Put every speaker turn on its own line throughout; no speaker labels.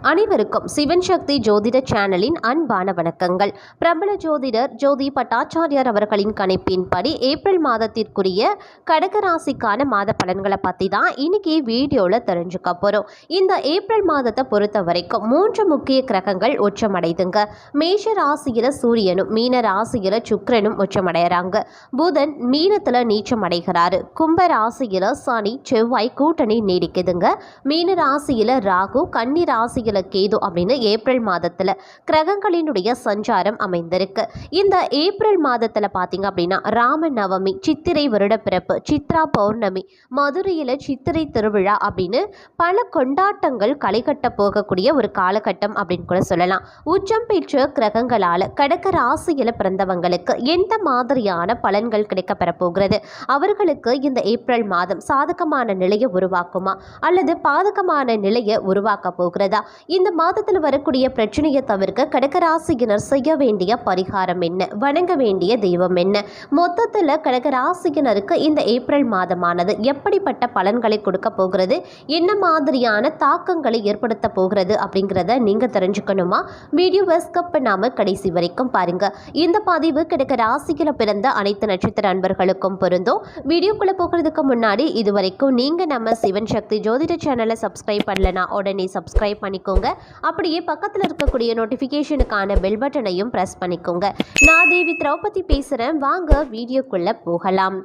அனைவருக்கும் சிவன் சக்தி ஜோதிட சேனலின் அன்பான வணக்கங்கள். பிரபல ஜோதிடர் ஜோதி பட்டாச்சாரியார் அவர்களின் கணிப்பின்படி ஏப்ரல் மாதத்திற்குரிய கடகராசிக்கான மாத பலன்களை பற்றி தான் இன்னைக்கு வீடியோவில் தெரிஞ்சுக்க போகிறோம் இந்த ஏப்ரல் மாதத்தை பொறுத்த வரைக்கும் மூன்று முக்கிய கிரகங்கள் உச்சமடைதுங்க. மேஷ ராசியில் சூரியனும் மீன ராசியில் சுக்கிரனும் உச்சமடைகிறாங்க புதன் மீனத்தில் நீச்சம் அடைகிறாரு கும்ப ராசியில் சனி செவ்வாய் கூட்டணி நீடிக்குதுங்க. மீன ராசியில் ராகு கன்னி ராசி ராசியில் கேது அப்படின்னு ஏப்ரல் மாதத்தில் கிரகங்களினுடைய சஞ்சாரம் அமைந்திருக்கு. இந்த ஏப்ரல் மாதத்தில் பார்த்தீங்க அப்படின்னா ராம நவமி சித்திரை வருட பிறப்பு சித்ரா பௌர்ணமி மதுரையில் சித்திரை திருவிழா அப்படின்னு பல கொண்டாட்டங்கள் களைகட்ட போகக்கூடிய ஒரு காலகட்டம் அப்படின்னு கூட சொல்லலாம். உச்சம் பெற்ற கிரகங்களால் கடக்க ராசியில் பிறந்தவங்களுக்கு எந்த மாதிரியான பலன்கள் கிடைக்க பெறப்போகிறது அவர்களுக்கு இந்த ஏப்ரல் மாதம் சாதகமான நிலையை உருவாக்குமா? அல்லது பாதகமான நிலையை உருவாக்க போகிறதா? இந்த மாதத்தில் வரக்கூடிய பிரச்சனையை தவிர்க்க கடகராசியினர் செய்ய வேண்டிய பரிகாரம் என்ன? வணங்க வேண்டிய தெய்வம் என்ன? மொத்தத்தில் கடகராசியினருக்கு இந்த ஏப்ரல் மாதமானது எப்படிப்பட்ட பலன்களை கொடுக்க போகிறது? என்ன மாதிரியான தாக்கங்களை ஏற்படுத்த போகிறது? அப்படிங்கிறத நீங்கள் தெரிஞ்சுக்கணுமா? வீடியோவை ஸ்கிப் பண்ணாமல் கடைசி வரைக்கும் பாருங்க. இந்த பதிவு கிடைக்க ராசியில் பிறந்த அனைத்து நட்சத்திர அன்பர்களுக்கும் பொருந்தும். வீடியோக்குள்ளே போகிறதுக்கு முன்னாடி இதுவரைக்கும் நீங்கள் நம்ம சிவன் சக்தி ஜோதிட சேனலை சப்ஸ்கிரைப் பண்ணலனா உடனே சப்ஸ்கிரைப் பண்ணிக்கோங்க. அப்படியே பக்கத்தில் இருக்கக்கூடிய நோட்டிஃபிகேஷனுக்கான பெல் பட்டனையும் ப்ரெஸ் பண்ணிக்கோங்க. நான் தேவி திரௌபதி பேசுகிறேன் வாங்க வீடியோக்குள்ளே போகலாம்.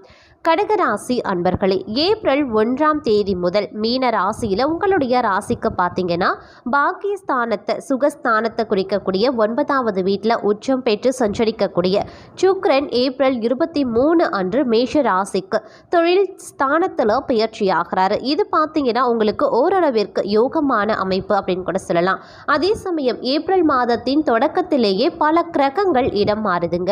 கடகராசி அன்பர்களே ஏப்ரல் ஒன்றாம் தேதி முதல் மீன ராசியில் உங்களுடைய ராசிக்கு பார்த்தீங்கன்னா பாக்கியஸ்தானத்தை சுகஸ்தானத்தை குறிக்கக்கூடிய ஒன்பதாவது வீட்டில் உச்சம் பெற்று சஞ்சரிக்கக்கூடிய சுக்ரன் ஏப்ரல் இருபத்தி மூணு அன்று மேஷ ராசிக்கு தொழில் ஸ்தானத்தில் பயிற்சியாகிறாரு இது பார்த்தீங்கன்னா உங்களுக்கு ஓரளவிற்கு யோகமான அமைப்பு அப்படின்னு கூட சொல்லலாம். அதே சமயம் ஏப்ரல் மாதத்தின் தொடக்கத்திலேயே பல கிரகங்கள் இடம் மாறுதுங்க.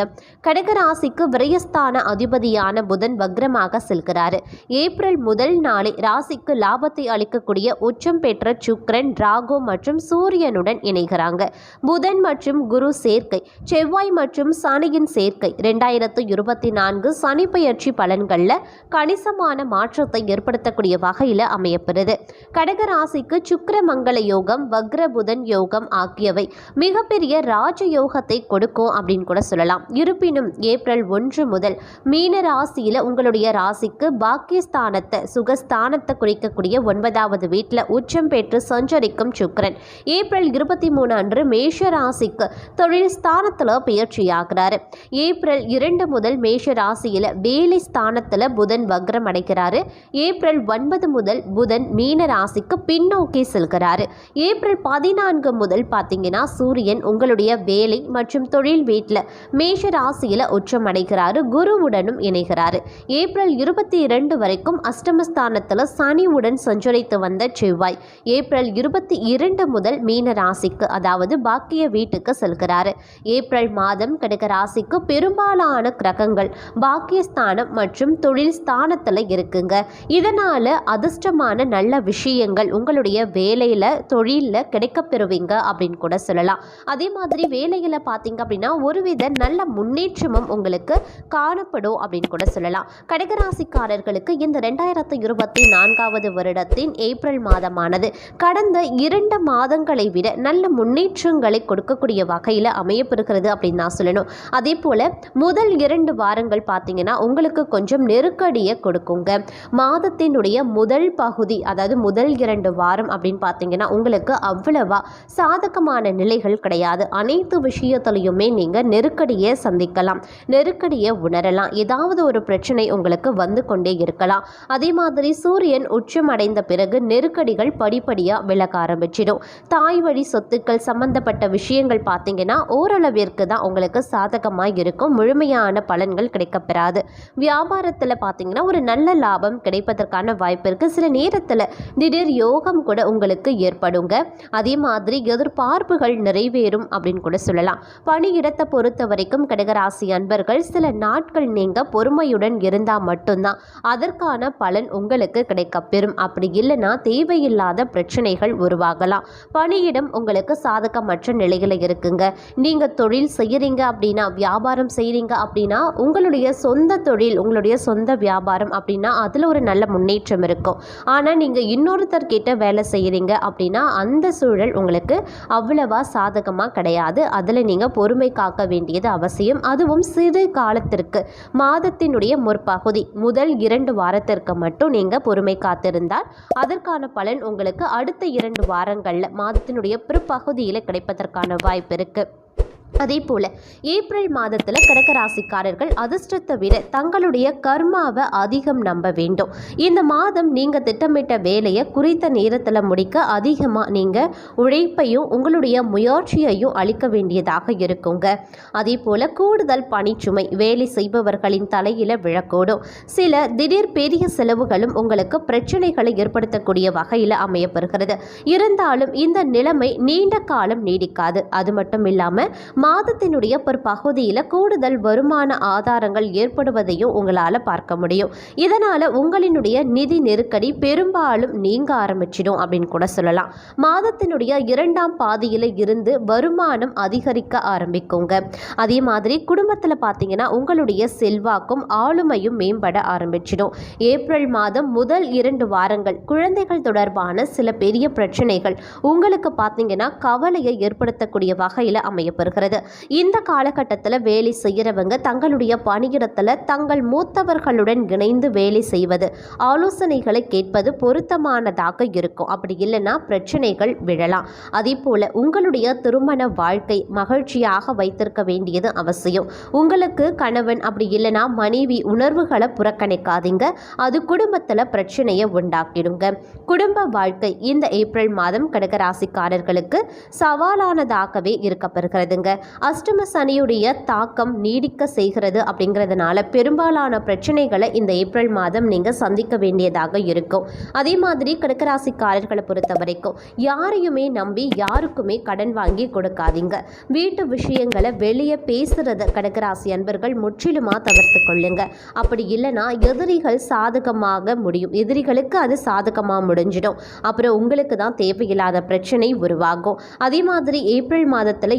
கடகராசிக்கு விரயஸ்தான அதிபதியான புதன் வக்ரமாக செல்கிறார். ஏப்ரல் முதல் நாளை ராசிக்கு லாபத்தை அளிக்கக்கூடிய உச்சம் பெற்ற சுக்ரன் ராகு மற்றும் சூரியனுடன் இணைகிறாங்க. புதன் மற்றும் குரு சேர்க்கை செவ்வாய் மற்றும் சனியின் சேர்க்கை. ரெண்டாயிரத்து இருபத்தி நான்கு சனி பயிற்சி பலன்களில் கணிசமான மாற்றத்தை ஏற்படுத்தக்கூடிய வகையில் அமையப்பெறுது. கடகராசிக்கு சுக்கிர மங்கள யோகம் வக்ர புதன் யோகம் ஆகியவை மிகப்பெரிய ராஜ யோகத்தை கொடுக்கும் அப்படின்னு கூட சொல்லலாம். இருப்பினும் ஏப்ரல் ஒன்று முதல் மீன ராசியில் உங்களுடைய ராசிக்கு பாக்கியஸ்தானத்தை சுகஸ்தானத்தை குறிக்கக்கூடிய ஒன்பதாவது வீட்டில் உச்சம் பெற்று சஞ்சரிக்கும் சுக்கரன். ஏப்ரல் இருபத்தி மூணு அன்று மேஷ ராசிக்கு தொழில் ஸ்தானத்தில் பயிற்சியாகிறாரு. ஏப்ரல் இரண்டு முதல் மேஷ ராசியில் வேலை ஸ்தானத்தில் புதன் வக்ரம் அடைகிறாரு. ஏப்ரல் ஒன்பது முதல் புதன் மீன ராசிக்கு பின்னோக்கி செல்கிறாரு. ஏப்ரல் பதினான்கு முதல் பார்த்தீங்கன்னா சூரியன் உங்களுடைய வேலை மற்றும் தொழில் வீட்டில் மேஷ ராசியில் உச்சம் அடைகிறாரு. குருவுடனும் இணைகிறாரு. ஏப்ரல் இருபத்தி இரண்டு வரைக்கும் அஷ்டமஸ்தானத்தில் சனியுடன் சஞ்சரித்து வந்த செவ்வாய். ஏப்ரல் இருபத்தி இரண்டு முதல் மீன ராசிக்கு அதாவது பாக்கிய வீட்டுக்கு செல்கிறாரு. ஏப்ரல் மாதம் கிடைக்க ராசிக்கு பெரும்பாலான கிரகங்கள் பாக்கியஸ்தானம் மற்றும் தொழில் ஸ்தானத்தில் இருக்குங்க. இதனால் அதிர்ஷ்டமான நல்ல விஷயங்கள் உங்களுடைய வேலையில் தொழிலில் கிடைக்கப்பெறுவீங்க அப்படின்னு கூட சொல்லலாம். அதே மாதிரி வேலையில் பார்த்தீங்க அப்படின்னா ஒருவித நல்ல முன்னேற்றமும் உங்களுக்கு காணப்படும் அப்படின்னு கூட சொல்லலாம். கடகராசிக்காரர்களுக்கு இந்த ரெண்டாயிரத்து இருபத்தி நான்காவது வருடத்தின் ஏப்ரல் மாதமானது கடந்த இரண்டு மாதங்களை விட நல்ல முன்னேற்றங்களை கொடுக்கக்கூடிய வகையில் அமையப்பெறுகிறது அப்படின்னு நான் சொல்லணும். அதே போல் முதல் இரண்டு வாரங்கள் பார்த்தீங்கன்னா உங்களுக்கு கொஞ்சம் நெருக்கடியை கொடுக்குங்க. மாதத்தினுடைய முதல் பகுதி அதாவது முதல் இரண்டு வாரம் அப்படின்னு பார்த்தீங்கன்னா உங்களுக்கு அவ்வளவா சாதகமான நிலைகள் கிடையாது. அனைத்து விஷயத்துலையுமே நீங்கள் நெருக்கடியை சந்திக்கலாம் நெருக்கடியை உணரலாம். ஏதாவது ஒரு பிரச்சனை உங்களுக்கு வந்து கொண்டே இருக்கலாம். அதே மாதிரி சூரியன் உச்சம் அடைந்த பிறகு நெருக்கடிகள் படிப்படியாக விலக ஆரம்பிச்சிடும். தாய் வழி சொத்துக்கள் சம்பந்தப்பட்ட விஷயங்கள் பார்த்தீங்கன்னா ஓரளவிற்கு தான் உங்களுக்கு சாதகமாக இருக்கும். முழுமையான பலன்கள் கிடைக்கப்பெறாது. வியாபாரத்தில் பார்த்தீங்கன்னா ஒரு நல்ல லாபம் கிடைப்பதற்கான வாய்ப்பு இருக்குது சில நேரத்தில் திடீர் யோகம் கூட உங்களுக்கு ஏற்படுங்க. அதே மாதிரி எதிர்பார்ப்புகள் நிறைவேறும் அப்படின்னு கூட சொல்லலாம். பணியிடத்தை பொறுத்த வரைக்கும் கடகராசி அன்பர்கள் சில நாட்கள் நீங்கள் பொறுமையுடன் இருந்து இருந்தால் மட்டும்தான். அதற்கான பலன் உங்களுக்கு கிடைக்கப்பெறும் அப்படி இல்லைன்னா தேவையில்லாத பிரச்சனைகள் உருவாகலாம். பணியிடம் உங்களுக்கு சாதகமற்ற நிலையில் இருக்குங்க. நீங்கள் தொழில் செய்கிறீங்க அப்படின்னா வியாபாரம் செய்கிறீங்க அப்படின்னா உங்களுடைய சொந்த தொழில் உங்களுடைய சொந்த வியாபாரம் அப்படின்னா அதில் ஒரு நல்ல முன்னேற்றம் இருக்கும். ஆனால் நீங்கள் இன்னொருத்தர்கிட்ட வேலை செய்கிறீங்க அப்படின்னா அந்த சூழல் உங்களுக்கு அவ்வளவா சாதகமாக கிடையாது. அதில் நீங்கள் பொறுமை காக்க வேண்டியது அவசியம். அதுவும் சிறு காலத்திற்கு மாதத்தினுடைய பகுதி முதல் இரண்டு வாரத்திற்கு மட்டும் நீங்கள் பொறுமை காத்திருந்தால் அதற்கான பலன் உங்களுக்கு அடுத்த இரண்டு வாரங்களில் மாதத்தினுடைய பிற்பகுதியில் கிடைப்பதற்கான வாய்ப்பு இருக்குது அதே போல் ஏப்ரல் மாதத்தில் கடகராசிக்காரர்கள் அதிர்ஷ்டத்தை விட தங்களுடைய கர்மாவை அதிகம் நம்ப வேண்டும். இந்த மாதம் நீங்கள் திட்டமிட்ட வேலையை குறித்த நேரத்தில் முடிக்க அதிகமாக நீங்கள் உழைப்பையும் உங்களுடைய முயற்சியையும் அளிக்க வேண்டியதாக இருக்குங்க. அதே போல் கூடுதல் பணிச்சுமை வேலை செய்பவர்களின் தலையில் விழக்கூடும். சில திடீர் பெரிய செலவுகளும் உங்களுக்கு பிரச்சனைகளை ஏற்படுத்தக்கூடிய வகையில் அமையப்பெறுகிறது. இருந்தாலும் இந்த நிலைமை நீண்ட காலம் நீடிக்காது. அது மட்டும் இல்லாமல் மாதத்தினுடைய ஒரு பகுதியில் கூடுதல் வருமான ஆதாரங்கள் ஏற்படுவதையும் உங்களால் பார்க்க முடியும். இதனால் உங்களினுடைய நிதி நெருக்கடி பெரும்பாலும் நீங்க ஆரம்பிச்சிடும் அப்படின்னு கூட சொல்லலாம். மாதத்தினுடைய இரண்டாம் பாதியில் இருந்து வருமானம் அதிகரிக்க ஆரம்பிக்குங்க. அதே மாதிரி குடும்பத்தில் பார்த்தீங்கன்னா உங்களுடைய செல்வாக்கும் ஆளுமையும் மேம்பட ஆரம்பிச்சிடும். ஏப்ரல் மாதம் முதல் இரண்டு வாரங்கள் குழந்தைகள் தொடர்பான சில பெரிய பிரச்சனைகள் உங்களுக்கு பார்த்தீங்கன்னா கவலையை ஏற்படுத்தக்கூடிய வகையில் அமையப்பெறுகிறது இந்த காலகட்டத்தில் வேலை செய்கிறவங்க தங்களுடைய பணியிடத்தில் தங்கள் மூத்தவர்களுடன் இணைந்து வேலை செய்வது ஆலோசனைகளை கேட்பது பொருத்தமானதாக இருக்கும். அப்படி இல்லைன்னா பிரச்சனைகள் விழலாம். அதே போல் உங்களுடைய திருமண வாழ்க்கை மகிழ்ச்சியாக வைத்திருக்க வேண்டியது அவசியம். உங்களுக்கு கணவன் அப்படி இல்லைன்னா மனைவி உணர்வுகளை புறக்கணிக்காதீங்க. அது குடும்பத்தில் பிரச்சனையை உண்டாக்கிடுங்க. குடும்ப வாழ்க்கை இந்த ஏப்ரல் மாதம் கடகராசிக்காரர்களுக்கு சவாலானதாகவே இருக்கப்பெறுகிறதுங்க. அஷ்டம சனியுடைய தாக்கம் நீடிக்க செய்கிறது அப்படிங்கிறதுனால பெரும்பாலான பிரச்சனைகளை இந்த ஏப்ரல் மாதம் நீங்கள் சந்திக்க வேண்டியதாக இருக்கும். அதே மாதிரி கடகராசிக்காரர்களை பொறுத்த வரைக்கும் யாரையுமே நம்பி யாருக்குமே கடன் வாங்கி கொடுக்காதீங்க. வீட்டு விஷயங்களை வெளியே பேசுகிறத கடகராசி அன்பர்கள் முற்றிலுமாக தவிர்த்து கொள்ளுங்க. அப்படி இல்லைன்னா எதிரிகள் சாதகமாக முடியும். எதிரிகளுக்கு அது சாதகமாக முடிஞ்சிடும். அப்புறம் உங்களுக்கு தான் தேவையில்லாத பிரச்சனை உருவாகும். அதே மாதிரி ஏப்ரல் மாதத்தில்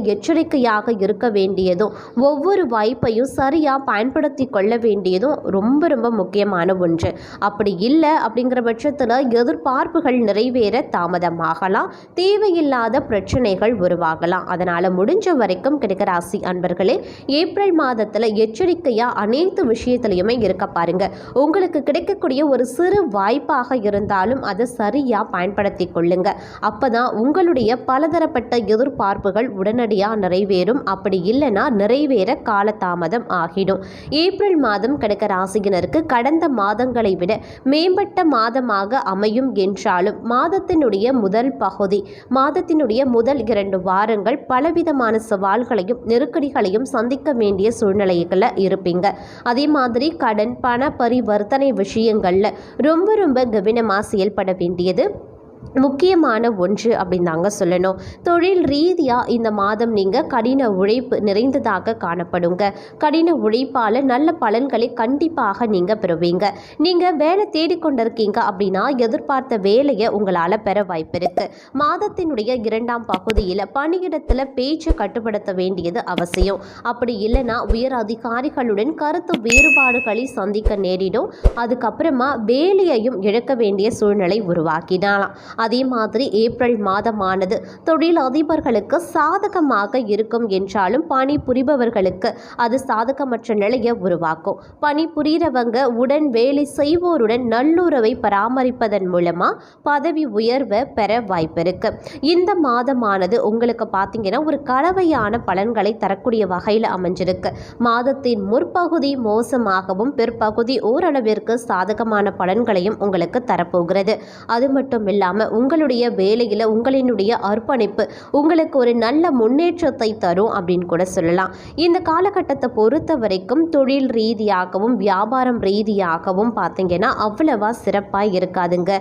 உறுதியாக இருக்க வேண்டியதும் ஒவ்வொரு வாய்ப்பையும் சரியாக பயன்படுத்தி கொள்ள வேண்டியதும் ரொம்ப ரொம்ப முக்கியமான ஒன்று. அப்படி இல்லை அப்படிங்கிற பட்சத்தில் எதிர்பார்ப்புகள் நிறைவேற தாமதமாகலாம் தேவையில்லாத பிரச்சனைகள் உருவாகலாம். அதனால் முடிஞ்ச வரைக்கும் கிடக்கராசி அன்பர்களே ஏப்ரல் மாதத்தில் எச்சரிக்கையாக அனைத்து விஷயத்துலையுமே இருக்க பாருங்க. உங்களுக்கு கிடைக்கக்கூடிய ஒரு சிறு வாய்ப்பாக இருந்தாலும் அதை சரியாக பயன்படுத்தி கொள்ளுங்க. அப்போதான் உங்களுடைய பலதரப்பட்ட எதிர்பார்ப்புகள் உடனடியாக நிறைவேறும். அப்படி இல்லைன்னா நிறைவேற காலதாமதம் ஆகிடும். ஏப்ரல் மாதம் கடக ராசியினருக்கு கடந்த மாதங்களை விட மேம்பட்ட மாதமாக அமையும் என்றாலும் மாதத்தினுடைய முதல் பகுதி மாதத்தினுடைய முதல் இரண்டு வாரங்கள் பலவிதமான சவால்களையும் நெருக்கடிகளையும் சந்திக்க வேண்டிய சூழ்நிலைகளில் இருப்பீங்க. அதே மாதிரி கடன் பண பரிவர்த்தனை விஷயங்களில் ரொம்ப ரொம்ப கவனமாக செயல்பட வேண்டியது முக்கியமான ஒன்று அப்படின்னு தாங்க சொல்லணும். தொழில் ரீதியாக இந்த மாதம் நீங்கள் கடின உழைப்பு நிறைந்ததாக காணப்படுங்க. கடின உழைப்பால் நல்ல பலன்களை கண்டிப்பாக நீங்கள் பெறுவீங்க. நீங்கள் வேலை தேடிக்கொண்டிருக்கீங்க அப்படின்னா எதிர்பார்த்த வேலையை உங்களால் பெற வாய்ப்பு இருக்குது மாதத்தினுடைய இரண்டாம் பகுதியில் பணியிடத்தில் பேச்சு கட்டுப்படுத்த வேண்டியது அவசியம். அப்படி இல்லைன்னா உயர் அதிகாரிகளுடன் கருத்து வேறுபாடுகளை சந்திக்க நேரிடும். அதுக்கப்புறமா வேலையையும் இழக்க வேண்டிய சூழ்நிலை உருவாக்கினாலாம் அதே மாதிரி ஏப்ரல் மாதமானது தொழில் அதிபர்களுக்கு சாதகமாக இருக்கும் என்றாலும் பணி புரிபவர்களுக்கு அது சாதகமற்ற நிலையை உருவாக்கும். பணி புரிகிறவங்க உடன் வேலை செய்வோருடன் நல்லுறவை பராமரிப்பதன் மூலமா பதவி உயர்வை பெற வாய்ப்பு இருக்கு. இந்த மாதமானது உங்களுக்கு பார்த்தீங்கன்னா ஒரு கலவையான பலன்களை தரக்கூடிய வகையில் அமைஞ்சிருக்கு. மாதத்தின் முற்பகுதி மோசமாகவும் பிற்பகுதி ஓரளவிற்கு சாதகமான பலன்களையும் உங்களுக்கு தரப்போகிறது. அது மட்டும் இல்லாமல் உங்களுடைய வேலையில் உங்களினுடைய அர்ப்பணிப்பு உங்களுக்கு ஒரு நல்ல முன்னேற்றத்தை தரும் அப்படின்னு கூட சொல்லலாம். இந்த காலகட்டத்தை பொறுத்த வரைக்கும் தொழில் ரீதியாகவும் வியாபாரம் ரீதியாகவும் பார்த்தீங்கன்னா அவ்வளவா சிறப்பாக இருக்காதுங்க.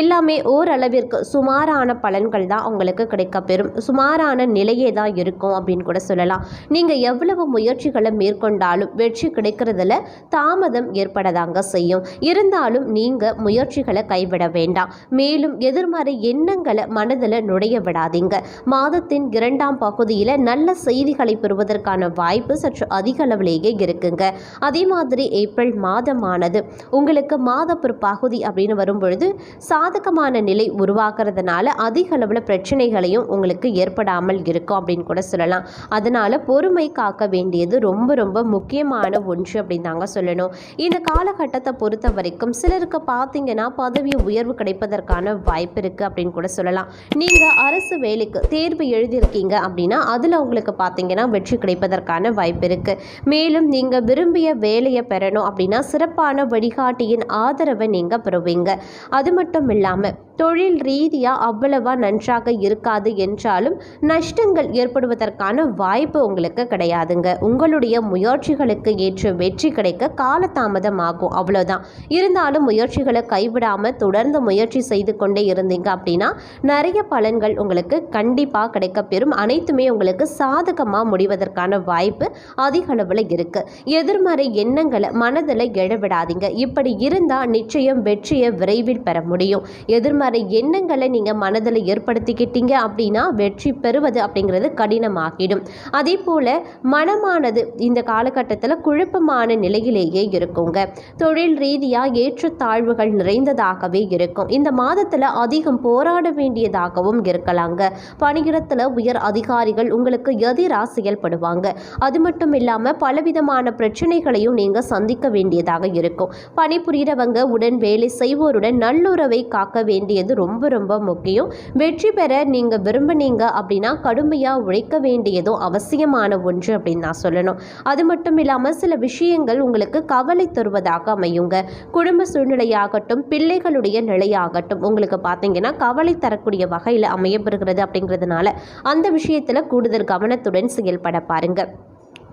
எல்லாமே ஓரளவிற்கு சுமாரான பலன்கள் தான் உங்களுக்கு கிடைக்கப்பெறும். சுமாரான நிலையே தான் இருக்கும் அப்படின்னு கூட சொல்லலாம். நீங்கள் எவ்வளவு முயற்சிகளை மேற்கொண்டாலும் வெற்றி கிடைக்கிறதுல தாமதம் ஏற்படதாங்க செய்யும். இருந்தாலும் நீங்கள் முயற்சிகளை கைவிட வேண்டாம். மேலும் எதிர்மறை எண்ணங்களை மனதில் நுழைய விடாதீங்க. மாதத்தின் இரண்டாம் பகுதியில் நல்ல செய்திகளை பெறுவதற்கான வாய்ப்பு சற்று அதிக அளவிலேயே இருக்குங்க. அதே மாதிரி ஏப்ரல் மாதமானது உங்களுக்கு மாத பிற்பகுதி அப்படின்னு வரும்பொழுது சாதகமான நிலை உருவாக்குறதுனால அதிக அளவில் பிரச்சனைகளையும் உங்களுக்கு ஏற்படாமல் இருக்கும் அப்படின்னு கூட சொல்லலாம். அதனால் பொறுமை காக்க வேண்டியது ரொம்ப ரொம்ப முக்கியமான ஒன்று அப்படின்னு தாங்க சொல்லணும். இந்த காலகட்டத்தை பொறுத்த வரைக்கும் சிலருக்கு பார்த்தீங்கன்னா பதவி உயர்வு கிடைப்பதற்கான வாய்ப்பு இருக்குது அப்படின்னு கூட சொல்லலாம். நீங்கள் அரசு வேலைக்கு தேர்வு எழுதியிருக்கீங்க அப்படின்னா அதில் உங்களுக்கு பார்த்தீங்கன்னா வெற்றி கிடைப்பதற்கான வாய்ப்பு இருக்குது மேலும் நீங்கள் விரும்பிய வேலையை பெறணும் அப்படின்னா சிறப்பான வழிகாட்டியின் ஆதரவை நீங்கள் பெறுவீங்க. அது மட்டும் இல்லாமல் தொழில் ரீதியாக அவ்வளவா நன்றாக இருக்காது என்றாலும் நஷ்டங்கள் ஏற்படுவதற்கான வாய்ப்பு உங்களுக்கு கிடையாதுங்க. உங்களுடைய முயற்சிகளுக்கு ஏற்ற வெற்றி கிடைக்க காலதாமதம் ஆகும். அவ்வளோதான் இருந்தாலும் முயற்சிகளை கைவிடாமல் தொடர்ந்து முயற்சி செய்து கொண்டே இருந்தீங்க அப்படின்னா நிறைய பலன்கள் உங்களுக்கு கண்டிப்பாக கிடைக்கப்பெறும். அனைத்துமே உங்களுக்கு சாதகமாக முடிவதற்கான வாய்ப்பு அதிக அளவில் இருக்குது எதிர்மறை எண்ணங்களை மனதில் எழவிடாதீங்க. இப்படி இருந்தால் நிச்சயம் வெற்றியை விரைவில் பெற முடியும். எதிர்மறை எண்ணங்களை நீங்கள் மனதில் ஏற்படுத்திக்கிட்டீங்க அப்படின்னா வெற்றி பெறுவது அப்படிங்கிறது கடினமாகிடும். அதே போல் மனமானது இந்த காலகட்டத்தில் குழப்பமான நிலையிலேயே இருக்குங்க. தொழில் ரீதியாக ஏற்றத்தாழ்வுகள் நிறைந்ததாகவே இருக்கும். இந்த மாதத்தில் அதிகம் போராட வேண்டியதாகவும் இருக்கலாங்க. பணியிடத்தில் உயர் அதிகாரிகள் உங்களுக்கு எதிராக செயல்படுவாங்க. அது மட்டும் இல்லாமல் பலவிதமான பிரச்சனைகளையும் நீங்கள் சந்திக்க வேண்டியதாக இருக்கும். பணிபுரியறவங்க உடன் வேலை செய்வோருடன் நல்லுறவை காக்க வேண்டியது ரொம்ப ரொம்ப முக்கியம். வெற்றி பெற நீங்கள் விரும்புனீங்க அப்படின்னா கடுமையாக உழைக்க வேண்டியதும் அவசியமான ஒன்று அப்படின்னு நான் சொல்லணும். அது மட்டும் இல்லாமல் சில விஷயங்கள் உங்களுக்கு கவலை தருவதாக அமையுங்க. குடும்ப சூழ்நிலையாகட்டும் பிள்ளைகளுடைய நிலையாகட்டும் உங்களுக்கு பார்த்தீங்கன்னா கவலை தரக்கூடிய வகையில் அமையப்பெறுகிறது அப்படிங்கிறதுனால அந்த விஷயத்தில் கூடுதல் கவனத்துடன் செயல்பட பாருங்கள்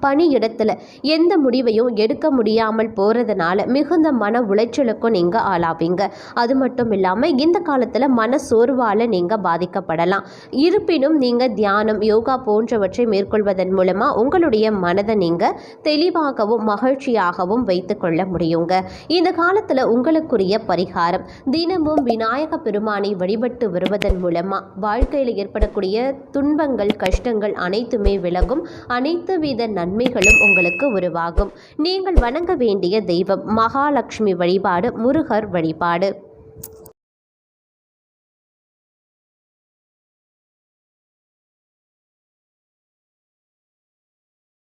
பணியிடத்தில் எந்த முடிவையும் எடுக்க முடியாமல் போகிறதுனால மிகுந்த மன உளைச்சலுக்கும் நீங்கள் ஆளாவீங்க. அது மட்டும் இல்லாமல் இந்த காலத்தில் மன சோர்வால் நீங்கள் பாதிக்கப்படலாம். இருப்பினும் நீங்கள் தியானம் யோகா போன்றவற்றை மேற்கொள்வதன் மூலமாக உங்களுடைய மனதை நீங்கள் தெளிவாகவும் மகிழ்ச்சியாகவும் வைத்துக்கொள்ள முடியுங்க. இந்த காலத்தில் உங்களுக்குரிய பரிகாரம் தினமும் விநாயக பெருமானை வழிபட்டு வருவதன் மூலமாக வாழ்க்கையில் ஏற்படக்கூடிய துன்பங்கள் கஷ்டங்கள் அனைத்துமே விலகும். அனைத்து வித நன்மைகளும் உங்களுக்கு உருவாகும். நீங்கள் வணங்க வேண்டிய தெய்வம் மகாலட்சுமி வழிபாடு முருகர் வழிபாடு.